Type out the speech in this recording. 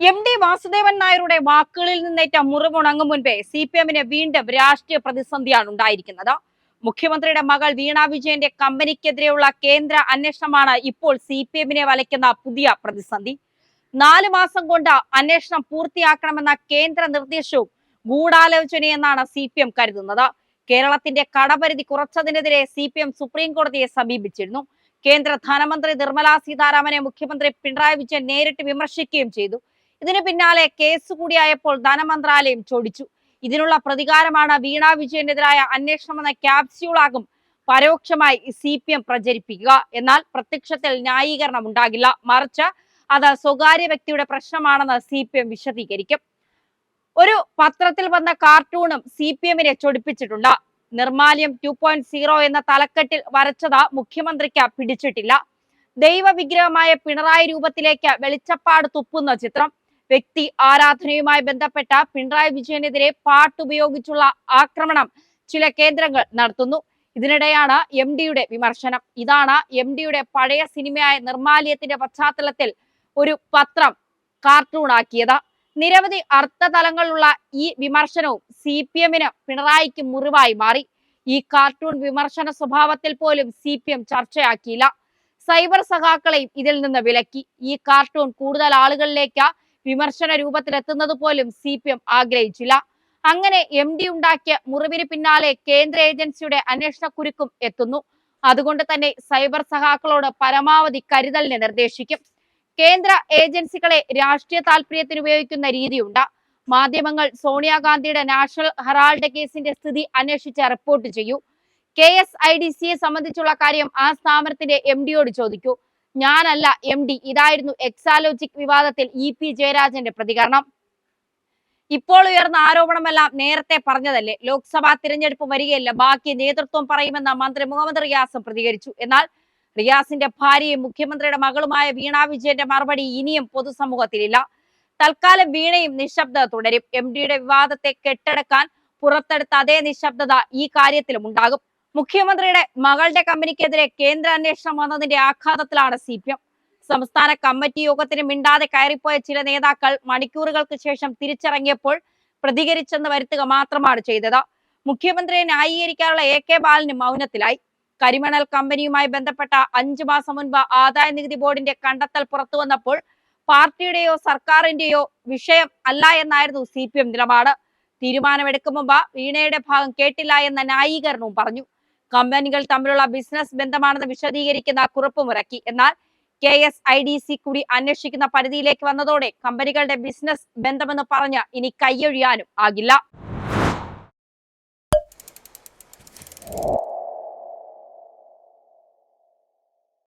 M D Vasudevan നായരുടെ വാക്കുകളിൽ നിന്നേറ്റ മുറിവുണങ്ങും മുൻപേ സി പി എമ്മിന് വീണ്ടും രാഷ്ട്രീയ പ്രതിസന്ധിയാണ് ഉണ്ടായിരിക്കുന്നത്. മുഖ്യമന്ത്രിയുടെ മകൾ വീണ വിജയന്റെ കമ്പനിക്കെതിരെയുള്ള കേന്ദ്ര അന്വേഷണമാണ് ഇപ്പോൾ സി പി എമ്മിനെ വലയ്ക്കുന്ന പുതിയ പ്രതിസന്ധി. നാല് മാസം കൊണ്ട് അന്വേഷണം പൂർത്തിയാക്കണമെന്ന കേന്ദ്ര നിർദ്ദേശവും ഗൂഢാലോചനയെന്നാണ് സി പി എം കരുതുന്നത്. കേരളത്തിന്റെ കടപരിധി കുറച്ചതിനെതിരെ സി പി എം സുപ്രീം കോടതിയെ സമീപിച്ചിരുന്നു. കേന്ദ്ര ധനമന്ത്രി നിർമ്മലാ സീതാരാമനെ മുഖ്യമന്ത്രി പിണറായി വിജയൻ നേരിട്ട് വിമർശിക്കുകയും ചെയ്തു. ഇതിന് പിന്നാലെ കേസ് കൂടിയായപ്പോൾ ധനമന്ത്രാലയം ചോദിച്ചു. ഇതിനുള്ള പ്രതികാരമാണ് വീണ വിജയനെതിരായ അന്വേഷണം എന്ന ക്യാപ്സ്യൂളാകും. പരോക്ഷമായി സി പി എം പ്രചരിപ്പിക്കുക. എന്നാൽ പ്രത്യക്ഷത്തിൽ ന്യായീകരണം ഉണ്ടാകില്ല. മറിച്ച് അത് സ്വകാര്യ വ്യക്തിയുടെ പ്രശ്നമാണെന്ന് സി പി എം വിശദീകരിക്കും. ഒരു പത്രത്തിൽ വന്ന കാർട്ടൂണും സി പി എമ്മിനെ ചൊടിപ്പിച്ചിട്ടുണ്ട്. നിർമാല്യം ടു പോയിന്റ് സീറോ എന്ന തലക്കെട്ടിൽ വരച്ചത് മുഖ്യമന്ത്രിക്ക് പിടിച്ചിട്ടില്ല. ദൈവവിഗ്രഹമായ പിണറായി രൂപത്തിലേക്ക് വെളിച്ചപ്പാട് തുപ്പുന്ന ചിത്രം. വ്യക്തി ആരാധനയുമായി ബന്ധപ്പെട്ട പിണറായി വിജയനെതിരെ പാട്ടുപയോഗിച്ചുള്ള ആക്രമണം ചില കേന്ദ്രങ്ങൾ നടത്തുന്നു. ഇതിനിടെയാണ് എം ഡിയുടെ വിമർശനം. ഇതാണ് എം ഡിയുടെ പഴയ സിനിമയായ നിർമാലയത്തിന്റെ പശ്ചാത്തലത്തിൽ ഒരു പത്രം കാർട്ടൂണാക്കിയത് നിരവധി അർത്ഥതലങ്ങളുള്ള ഈ വിമർശനവും സി പി എമ്മിന് പിണറായിക്ക് മുറിവായി മാറി. ഈ കാർട്ടൂൺ വിമർശന സ്വഭാവത്തിൽ പോലും സി പി എം ചർച്ചയാക്കിയില്ല. സൈബർ സഖാക്കളെയും ഇതിൽ നിന്ന് വിലക്കി. ഈ കാർട്ടൂൺ കൂടുതൽ ആളുകളിലേക്ക് വിമർശന രൂപത്തിലെത്തുന്നത് പോലും സി പി എം ആഗ്രഹിച്ചില്ല. അങ്ങനെ എം ഡി ഉണ്ടാക്കിയ മുറിവിന് പിന്നാലെ കേന്ദ്ര ഏജൻസിയുടെ അന്വേഷണ കുരുക്കും എത്തുന്നു. അതുകൊണ്ട് തന്നെ സൈബർ സഹാക്കളോട് പരമാവധി കരുതലിന് നിർദ്ദേശിക്കും. കേന്ദ്ര ഏജൻസികളെ രാഷ്ട്രീയ താല്പര്യത്തിന് ഉപയോഗിക്കുന്ന രീതിയുണ്ട്. മാധ്യമങ്ങൾ സോണിയാഗാന്ധിയുടെ നാഷണൽ ഹെറാൾഡ് കേസിന്റെ സ്ഥിതി അന്വേഷിച്ച് റിപ്പോർട്ട് ചെയ്യൂ. കെ എസ് ഐ ഡി സിയെ സംബന്ധിച്ചുള്ള കാര്യം ആ സ്ഥാപനത്തിന്റെ എം ഡിയോട് ചോദിക്കൂ. ഞാനല്ല എം ഡി ഇതായിരുന്നു എക്സാലോജിക് വിവാദത്തിൽ ഇ പി ജയരാജന്റെ പ്രതികരണം. ഇപ്പോൾ ഉയർന്ന ആരോപണമെല്ലാം നേരത്തെ പറഞ്ഞതല്ലേ? ലോക്സഭാ തിരഞ്ഞെടുപ്പ് വരികയല്ല ബാക്കി നേതൃത്വം പറയുമെന്ന മന്ത്രി മുഹമ്മദ് റിയാസും പ്രതികരിച്ചു. എന്നാൽ റിയാസിന്റെ ഭാര്യയും മുഖ്യമന്ത്രിയുടെ മകളുമായ വീണ വിജയന്റെ മറുപടി ഇനിയും പൊതുസമൂഹത്തിലില്ല. തൽക്കാലം വീണയും നിശബ്ദത തുടരും. എം ഡിയുടെ വിവാദത്തെ കെട്ടടക്കാൻ പുറത്തെടുത്ത അതേ നിശബ്ദത ഈ കാര്യത്തിലും ഉണ്ടാകും. മുഖ്യമന്ത്രിയുടെ മകളുടെ കമ്പനിക്കെതിരെ കേന്ദ്ര അന്വേഷണം വന്നതിന്റെ ആഘാതത്തിലാണ് സി പി എം സംസ്ഥാന കമ്മിറ്റി യോഗത്തിന് മിണ്ടാതെ കയറിപ്പോയ ചില നേതാക്കൾ മണിക്കൂറുകൾക്ക് ശേഷം തിരിച്ചിറങ്ങിയപ്പോൾ പ്രതികരിച്ചെന്ന് വരുത്തുക മാത്രമാണ് ചെയ്തത്. മുഖ്യമന്ത്രിയെ ന്യായീകരിക്കാനുള്ള എ കെ ബാലന് മൗനത്തിലായി. കരിമണൽ കമ്പനിയുമായി ബന്ധപ്പെട്ട അഞ്ചു മാസം മുൻപ് ആദായ നികുതി ബോർഡിന്റെ കണ്ടെത്തൽ പുറത്തു വന്നപ്പോൾ പാർട്ടിയുടെയോ സർക്കാരിന്റെയോ വിഷയം അല്ല എന്നായിരുന്നു സി പി എം നിലപാട്. തീരുമാനമെടുക്കും മുമ്പ് വീണയുടെ ഭാഗം കേട്ടില്ല എന്ന ന്യായീകരണവും പറഞ്ഞു. കമ്പനികൾ തമ്മിലുള്ള ബിസിനസ് ബന്ധമാണെന്ന് വിശദീകരിക്കുന്ന കുറിപ്പുമിറക്കി എന്നാൽ K S I D C കൂടി അന്വേഷിക്കുന്ന പരിധിയിലേക്ക് വന്നതോടെ കമ്പനികളുടെ ബിസിനസ് ബന്ധമെന്ന് പറഞ്ഞ് ഇനി കൈയൊഴിയാനും ആകില്ല.